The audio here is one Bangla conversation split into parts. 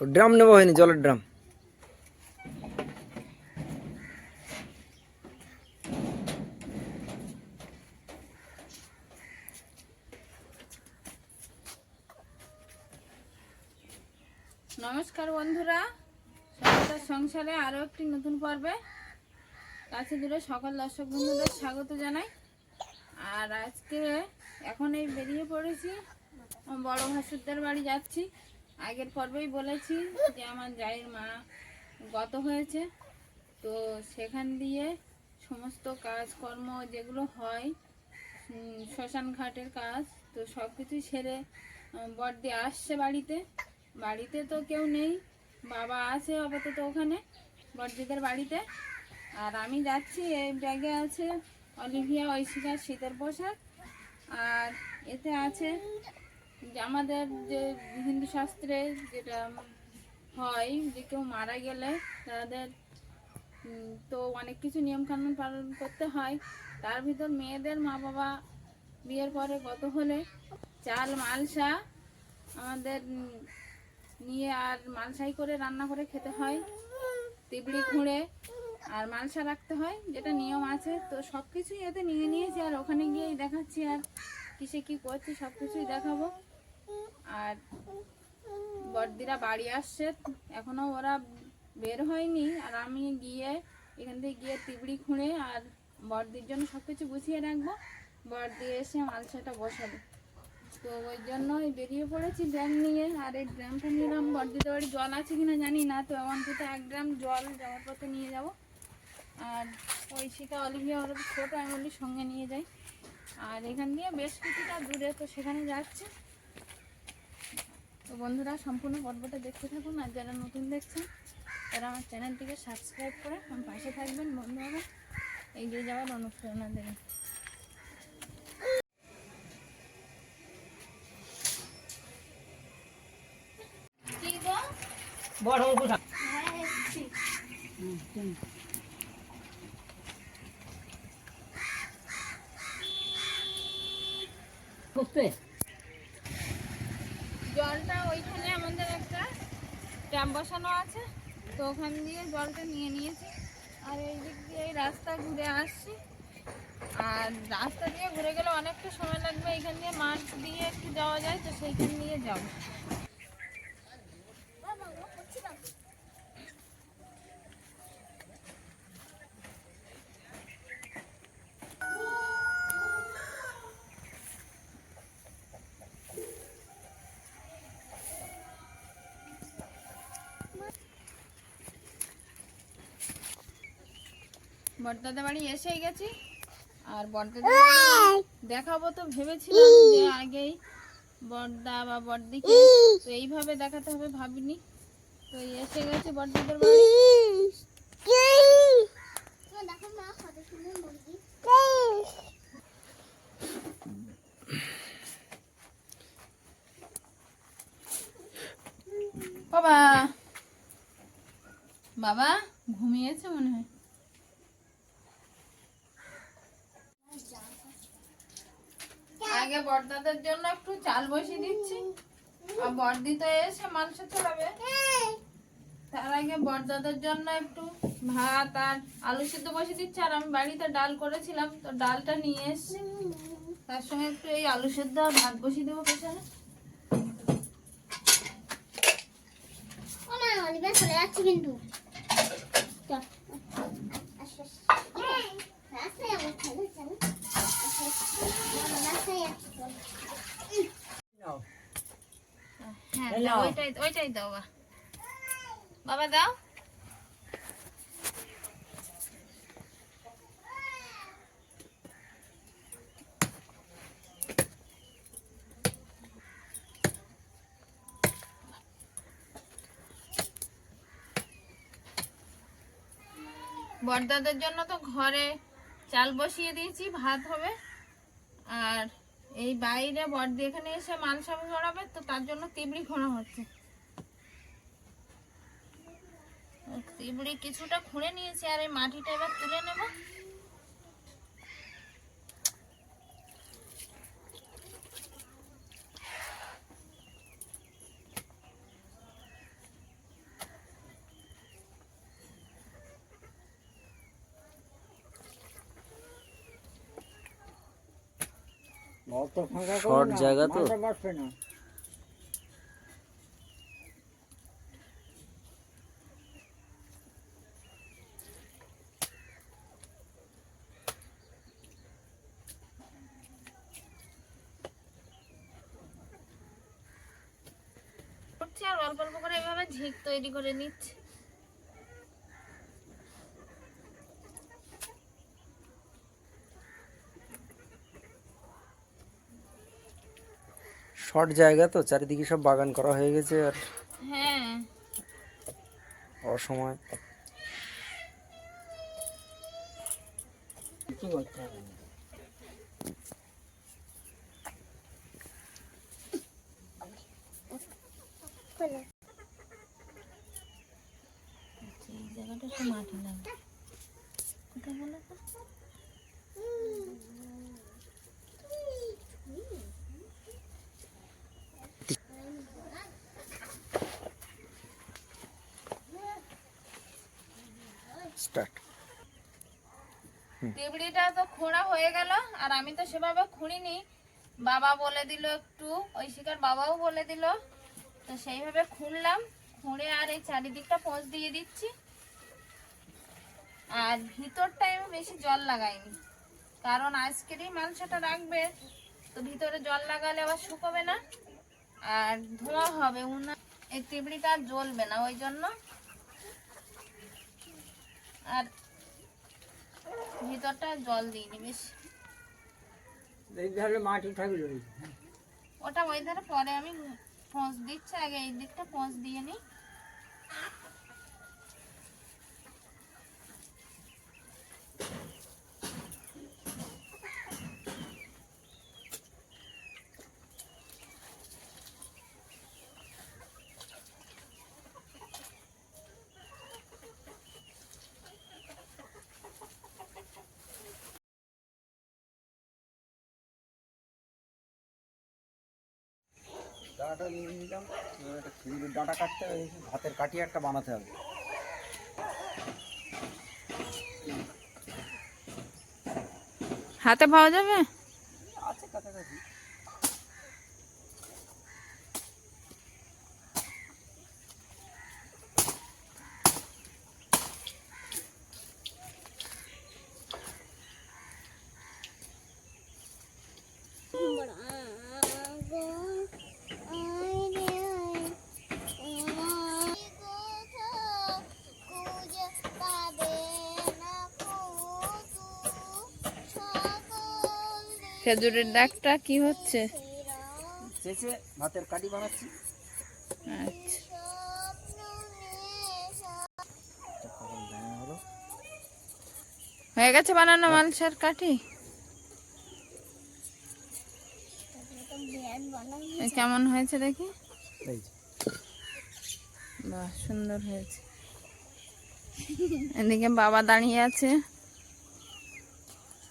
ড্রাম নেব হয়নি, জলের ড্রাম। নমস্কার বন্ধুরা সরকার সংসারে আরও একটি নতুন পর্বে। কাছে দূরে সকল দর্শক বন্ধুদের স্বাগত জানাই। আর আজকে এখন এই বেরিয়ে পড়েছি, বড় ভাসুরদের বাড়ি যাচ্ছি। আগের পর্বেই বলেছি যে আমার জায়ের মা গত হয়েছে। তো সেখান দিয়ে সমস্ত কাজকর্ম যেগুলো হয় শ্মশান ঘাটের কাজ, তো সব কিছুই সেরে বড়দি আসছে বাড়িতে। বাড়িতে তো কেউ নেই, বাবা আছে আপাতত ওখানে, বড়দিদের বাড়িতে। আর আমি যাচ্ছি, এই ব্যাগে আছে অলিভিয়া ঐশিকা শীতের পোশাক। আর এতে আছে আমাদের যে হিন্দু শাস্ত্রে যেটা হয় যে কেউ মারা গেলে তাদের তো অনেক কিছু নিয়মকানুন পালন করতে হয়। তার ভিতর মেয়েদের মা বাবা বিয়ের পরে কত হলে চাল, মালসা আমাদের নিয়ে আর মালসাই করে রান্না করে খেতে হয়। তিবড়ি খুঁড়ে আর মালসা রাখতে হয়, যেটা নিয়ম আছে। তো সব কিছুই এতে নিয়ে নিয়েছি আর ওখানে গিয়েই দেখাচ্ছি আর কিসে কি করছি সব কিছুই দেখাবো। আর বড়দিরা বাড়ি আসছে। এখনও ওরা বের হয়নি আর আমি গিয়ে এখান থেকে গিয়ে তিবড়ি খুঁড়ে আর বড়দির জন্য সব কিছু গুছিয়ে রাখব। বড়দি এসে মালসাটা বসাবে। তো ওই জন্যই বেরিয়ে পড়েছি ড্রাম নিয়ে। আর এই ড্রামটা নিলাম বড়দিতে বাড়ি জল আছে কিনা জানি না। তো এমন অন্তত এক ড্রাম জল যাওয়ার পথে নিয়ে যাব। আর ওই শিকা অলিভিয়া ওরা তো ছোটো আমি সঙ্গে নিয়ে যাই। আর এখান দিয়ে বেশ কিছুটা দূরে তো সেখানে যাচ্ছে। তো বন্ধুরা সম্পূর্ণ পর্বটা দেখতে থাকুন আর যারা নতুন দেখছেন তারা আমার চ্যানেলটিকে সাবস্ক্রাইব করে আমার পাশে থাকবেন বন্ধু হবে এগিয়ে যাওয়ার অনুপ্রেরণা দেবেন। বড় জলটা ওইখানে আমাদের একটা ট্যাপ বসানো আছে তো ওখান দিয়ে জলটা নিয়ে নিয়েছি। আর এই দিক দিয়ে এই রাস্তা ঘুরে আসছি। আর রাস্তা দিয়ে ঘুরে গেলে অনেকটা সময় লাগবে। এখান দিয়ে মাঠ দিয়ে একটু যাওয়া যায়, তো সেইখান দিয়ে যাব। বড়দাদা বাড়ি এসেই গেছি। আর বড়দাদা বাড়ি দেখাবো তো ভেবেছিলাম যে আগেই বড়দা বা বড়দিকে তো এইভাবে দেখাতে হবে ভাবিনি। তো এসে গেছে বড়দাদার বাড়ি বাবা। বাবা ঘুমিয়েছে মনে হয়? আগে বড়দাদের জন্য একটু চাল বসিয়ে দিচ্ছি। আর বড়দি তো এসে মাংস চড়াবে তার আগে বড়দাদের জন্য একটু ভাত আর আলু সিদ্ধ বসিয়ে দিচ্ছি। আর আমি বাড়িতে ডাল করেছিলাম, তো ডালটা নিয়ে এসছি। তার সঙ্গে একটু এই আলু সিদ্ধ আর ভাত বসিয়ে দেবো পেছনে। চলে যাচ্ছে কিন্তু। চল। হ্যাঁ ওইটাই ওইটাই দাও বাবা বাবা দাও। বড়দাদের জন্য তো ঘরে চাল বসিয়ে দিয়েছি ভাত হবে। আর এই বাইরে বর্দি এখানে এসে মাল সামল ঘোরাবে তো তার জন্য তিবড়ি ঘোরা হচ্ছে। তিবড়ি কিছুটা খুঁড়ে নিয়েছি, আর এই মাটিটা এবার তুলে নেব। শর্ট জায়গা তো। অল্প অল্প করে এভাবে ঝিক তৈরি করে নিচ্ছি শর্ট জায়গা তো চারিদিকে সব বাগান করা হয়ে গেছে আর হ্যাঁ। অসময়। কিছু করতে হবে না। খোলো এই জায়গাটা একটু মাটি লাগবে কোথায় বলো তো? স্টার্ট। তিবড়িটা তো খোঁড়া হয়ে গেল, আর আমি তো সেভাবে খুঁড়িনি। বাবা বলে দিল একটু, ওই শিকার বাবাও বলে দিল। তো সেইভাবে খুঁড়লাম, খুঁড়ে আর এই চারিদিকটা পোঁচ দিয়ে দিচ্ছি। আর ভিতরটায় আমি বেশি জল লাগাইনি, কারণ আজকেরই মাংসটা রাখবে, তো ভিতরে জল লাগালে আবার শুকোবে না, আর ধোঁয়া হবে, উনা এই তিবড়িটা আর জ্বলবে না, ওই জন্য আর ভিতরটা জল দিইনি বেশ। এই ধারে মাটি থাকল ওটা ওই ধারে পরে আমি পৌঁছ দিচ্ছি আগে এই দিকটা পৌঁছ দিয়ে নিই। ডাটা নিয়ে নিলাম এবার একটা খেজুরের ডাঁটা কাটতে হবে ভাতের কাঠি একটা বানাতে হবে। হাতে পাওয়া যাবে? আছে কাছাকাছি। খেজুরের ডাকটা কি হচ্ছে? শেষে ভাতের কাঠি বানাচ্ছি। আচ্ছা। হয়ে গেছে বানানো মালসার কাঠি? কেমন হয়েছে দেখি? বাহ সুন্দর হয়েছে। এদিকে বাবা দাঁড়িয়ে আছে।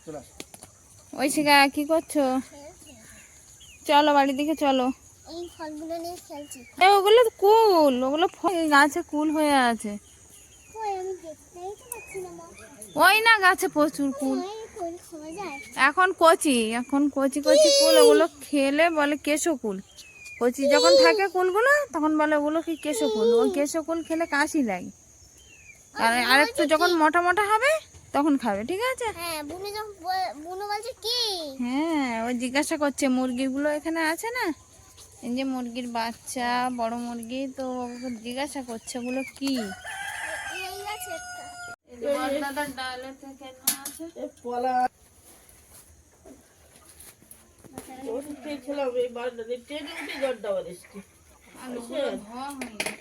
চলে। ওই শিকা কি করছ? চলো বাড়ির দিকে চলো। ওগুলো কুল ওগুলো গাছে কুল হয়ে আছে। ওই না গাছে প্রচুর কুল। এখন কচি এখন কচি কচি কুল ওগুলো খেলে বলে কেশো কুল। কচি যখন থাকে কুলগুলো তখন বলে ওগুলো কি কেশো কুল? ওই কেশো কুল খেলে কাশি লাগে। আর আরেকটু যখন মোটা মোটা হবে তখন খাবে ঠিক আছে? হ্যাঁ বুনু যখন বল- বুনু বলছে কি? হ্যাঁ ও জিজ্ঞাসা করছে মুরগিগুলো এখানে আছে না? এই যে মুরগির বাচ্চা বড় মুরগি তো ওকে জিজ্ঞাসা করছে ওগুলো কি? আলুগুলো ধোয়া হয়নি।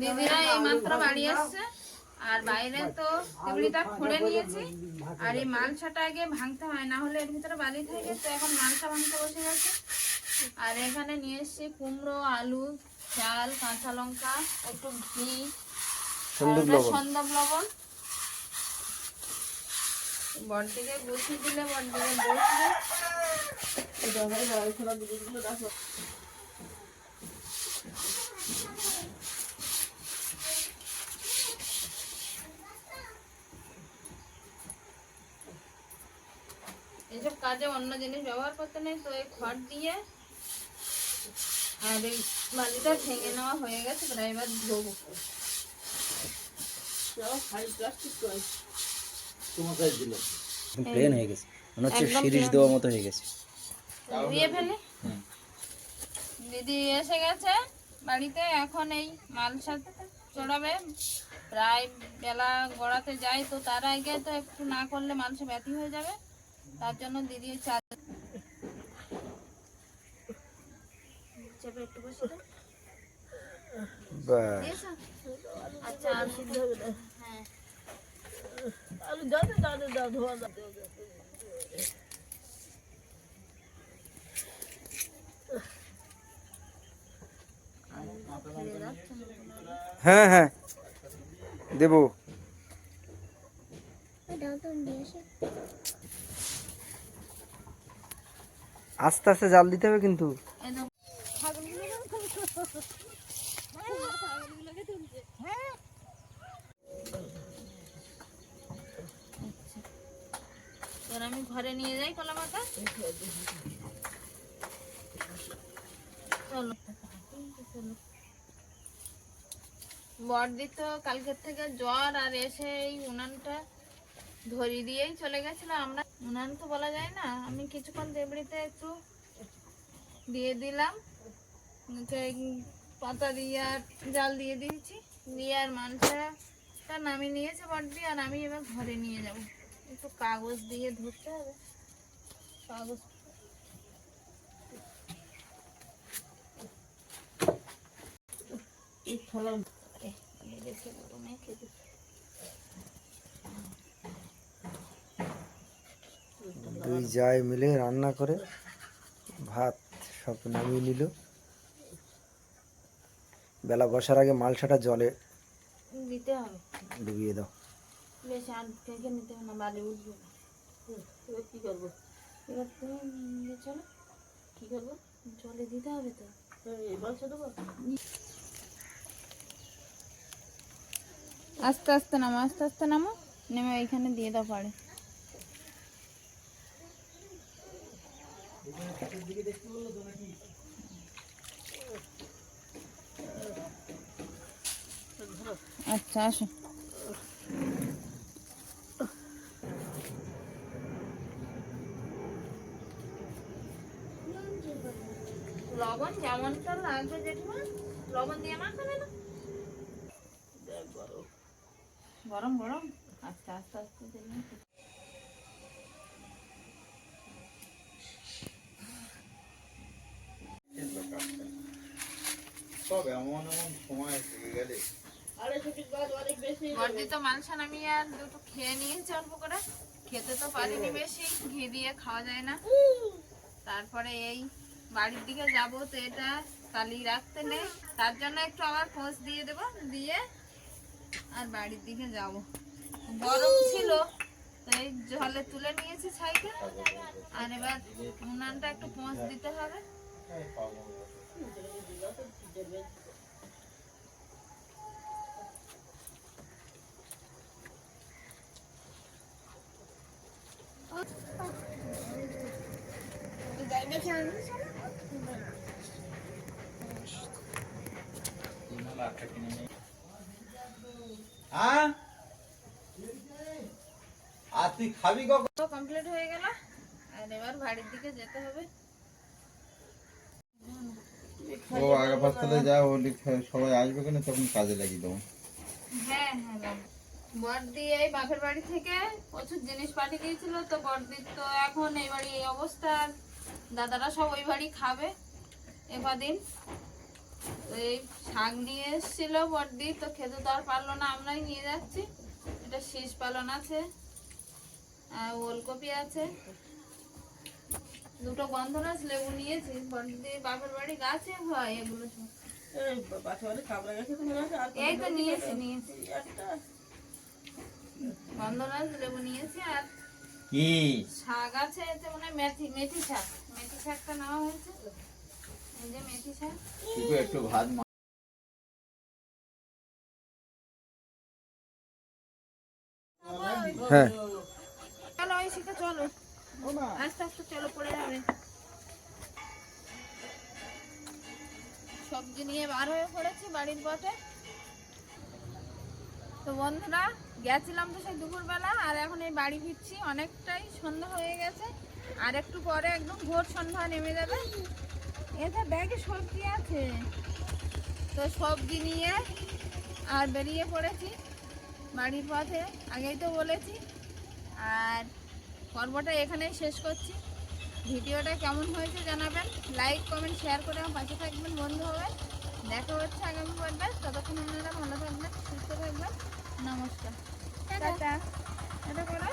দিদিরা এই মাত্র বাড়ি আসছে আর বাইরে তো টেবিলটা খুঁড়ে নিয়েছি, আর এই মালসাটা আগে ভাঙতে হয়, না হলে এর ভিতরে বালি থাকে, তো এখন মালসা ভাঙতে বসে গেছে। আর এখানে নিয়ে এসেছি কুমড়ো, আলু, চাল, কাঁচা লঙ্কা, একটু ঘি আর সন্দুক ওটা লবণ। সন্দক লবণ। বড়দিকে বসিয়ে দিলে বড়দিকে বসবে এসব কাজে অন্য জিনিস ব্যবহার করতে নেই তো এই খড় দিয়ে আর এই বালিটা ভেঙে নেওয়া হয়ে গেছে প্রায় এবার ধোবো। প্লেন হয়ে গেছে। মনে হচ্ছে সিরিজ দেওয়ার মতো হয়ে গেছে। দিয়ে ফেলি। দিদি এসে গেছে বাড়িতে এখন এই মাল সাথ চড়াবে। প্রায় বেলা গড়াতে যায় তো তার আগে তো একটু না করলে মানুষের ব্যথি হয়ে যাবে। তার জন্য দিদি একটু বসে দিয়েছ? আচ্ছা হ্যাঁ হ্যাঁ। দেবো। আস্তে আস্তে জাল দিতে হবে কিন্তু এই দাও। এবার আমি ঘরে নিয়ে যাই কলা মাথা চলো। তো কালকের থেকে জ্বর আর এসে এই উনানটা ধরিয়ে দিয়েই চলে গেছিল আমরা। উনান তো বলা যায় না, আমি কিছুক্ষণ দেবড়িতে একটু দিয়ে দিলাম। পাতা দিয়ে আর জাল দিয়ে দিয়েছি। দিয়ে আর মাংসটা নামিয়ে নিয়েছে বড়দি আর আমি এবার ঘরে নিয়ে যাব। একটু কাগজ দিয়ে ধরতে হবে। কাগজ। এই থলা রেখে দেবো, মেখে দিই। দুই যাই মিলে রান্না করে ভাত সব নামিয়ে নিল। বেলা বসার আগে মালসাটা জলে দিতে হবে। ডুবিয়ে দাও। বেশি আর থেকে নিতে হবে না বাড়ি উঠবে। না এবার কি করব? এবার তুমি চলো। কি করব? জলে দিতে হবে তো। আস্তে আস্তে নামো আস্তে আস্তে নামো। নেমে এইখানে দিয়ে দাও পারে আচ্ছা আসো। লবণ যেমনটা লাগবে জেঠিমা। লবণ দিয়ে মাখাবে না? গরম গরম। আস্তে আস্তে আস্তে তো মাংস নামিয়ে আর দুটো খেয়ে নিয়েছে অল্প করে। খেতে তো পারিনি বেশি ঘি দিয়ে খাওয়া যায় না। তারপরে এই বাড়ির দিকে যাব তো এটা কালি রাখতে নেই। তার জন্য একটু আবার খোঁজ দিয়ে দেবো, দিয়ে আর বাড়ির দিকে যাব। গরম ছিল এই জলে তুলে নিয়েছি ছাইকে আর এবার উনানটা একটু পোঁচ দিতে হবে। দেখে আনব চলো। হ্যাঁ আর তুই খাবি কখন কমপ্লিট হয়ে গেল। আর এবার বাড়ির দিকে যেতে হবে। ও আগে পাঁচতলায় যা হোলি সবাই আসবে কেন তখন কাজে লাগিয়ে দেবো। হ্যাঁ হ্যাঁ। বড়দি এই বাপের বাড়ি থেকে প্রচুর জিনিস পাঠিয়ে দিয়েছিল। তো বড়দির তো এখন এই বাড়ি এই অবস্থা। দাদারা সব ওই বাড়ি খাবে। এ কদিন। তো এই শাক নিয়ে এসেছিল বড়দি তো খেতে তো আর পারল না আমরাই নিয়ে যাচ্ছি। এটা শীষ পালন আছে আর ওলকপি আছে। দুটো গন্ধরাজ লেবু নিয়েছি বড়দি বাপের বাড়ি গাছে হয় এগুলো এই তো নিয়েছি নিয়েছি। গন্ধরাজ লেবু নিয়েছি আর কি? শাক আছে এতে মনে মেথি মেথি শাক মেথি শাকটা নেওয়া হয়েছে। একটু একটু ভাত হ্যাঁ চলো ওই চলো আস্তে আস্তে চলো পড়ে যাবে সবজি নিয়ে বার হয়ে পড়েছি বাড়ির পথে তো বন্ধুরা গেছিলাম তো সেই দুপুরবেলা আর এখন এই বাড়ি ফিরছি। অনেকটাই সন্ধ্যা হয়ে গেছে আর একটু পরে একদম ভোর সন্ধ্যা নেমে যাবে। এটা ব্যাগে সবজি আছে? তো সবজি নিয়ে আর বেরিয়ে পড়েছি বাড়ির পথে আগেই তো বলেছি। আর পর্বটা এখানেই শেষ করছি। ভিডিওটা কেমন হয়েছে জানাবেন। লাইক কমেন্ট শেয়ার করে আমার পাশে থাকবেন বন্ধু হবেন। দেখা হচ্ছে আগামী পর্বে। ততক্ষণ আপনারা ভালো থাকবেন সুস্থ থাকবেন। নমস্কার। টাটা। এটা করো।